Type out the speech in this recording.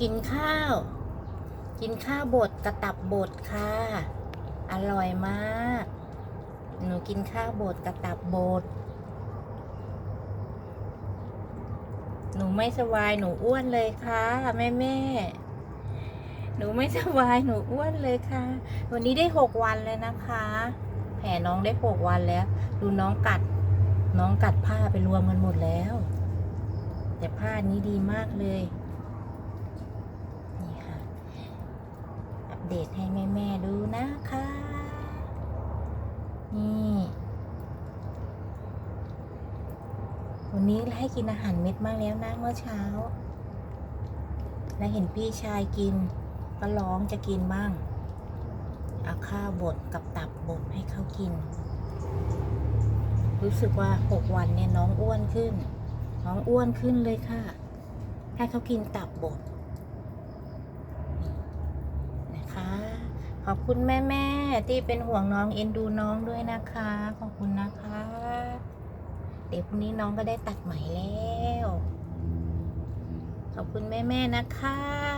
กินข้าว กินข้าวบดกระตับบดค่ะ อร่อยมาก หนูกินข้าวบดกระตับบดหนูไม่สบายหนูอ้วนเลยค่ะแม่แม่หนูไม่สบายหนูอ้วนเลยค่ะ วันนี้ได้หกวันเลยนะคะ แผลน้องได้หกวันแล้ว ดูน้องกัด น้องกัดผ้าไปรวมกันหมดแล้ว แต่ผ้านี้ดีมากเลย นี่ค่ะ อัป เดตให้แม่ ๆ ดูนะคะ นี่ วันนี้ให้กินอาหารเม็ดมากแล้วนะเมื่อเช้า และเห็นพี่ชายกิน ก็ร้องจะกินบ้าง เอาข้าวบดกับตับบดให้เขากิน รู้สึกว่าหกวันเนี่ยน้องอ้วนขึ้น น้องอ้วนขึ้นเลยค่ะ ให้เขากินตับบดนี่นะคะ ขอบคุณแม่แม่ที่เป็นห่วงน้องเอ็นดูน้องด้วยนะคะ ขอบคุณนะคะ เดี๋ยวพรุ่งนี้น้องก็ได้ตัดไหมแล้ว ขอบคุณแม่แม่นะคะ